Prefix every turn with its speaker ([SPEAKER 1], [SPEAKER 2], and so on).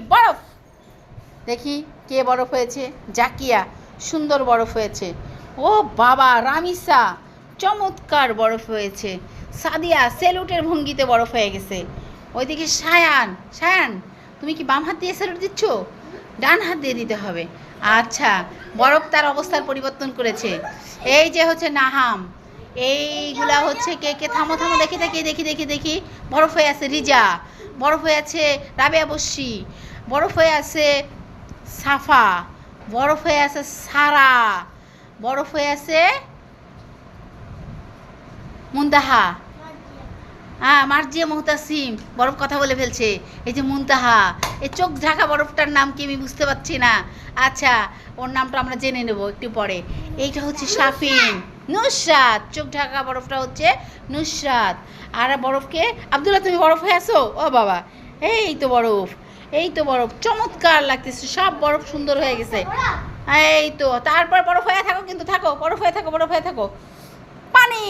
[SPEAKER 1] বরফ। দেখি কে বরফ হয়েছে? জাকিয়া, সুন্দর বরফ হয়েছে। ও বাবা, রামিসা, চমৎকার বরফ হয়েছে। সাদিয়া, সেলুটের ভঙ্গিতে বরফ হয়ে গেছে। ওইদিকে সায়ান সায়ান, তুমি কি বাম হাত দিয়ে সেলুট দিচ্ছ? ডান হাত দিয়ে দিতে হবে। আচ্ছা বরফ তার অবস্থার পরিবর্তন করেছে। এই যে হচ্ছে নাহাম। এইগুলা হচ্ছে কে কে, থামো থামো, দেখি দেখি দেখি দেখি দেখি, বরফ হয়ে আছে রিজা। বরফ হয়ে আছে রাবেয়া বস্যি বরফ হয়ে আছে সাফা। বরফ হয়ে আছে সারা। বরফ হয়ে আছে মুন্তাহা। হ্যাঁ মার্জিয়া মুহতাসিম। বরফ কথা বলে ফেলছে। এই যে মুন্তাহা। এই চোখ ঢাকা বরফটার নাম কি আমি বুঝতে পারছি না। আচ্ছা ওর নামটা আমরা জেনে নেব একটু পরে। এইটা হচ্ছে শাফিন। নুসরাত, চোখ ঢাকা বরফটা হচ্ছে নুসরাত। আর বরফকে, আবদুল্লাহ, তুমি বরফ হয়ে আসো ও বাবা, এই তো বরফ, এই তো বরফ, চমৎকার লাগতেছে, সব বরফ সুন্দর হয়ে গেছে। এই তো, তারপর বরফ হয়ে থাকো কিন্তু, থাকো, বরফ হয়ে থাকো, বরফ হয়ে থাকো। পানি.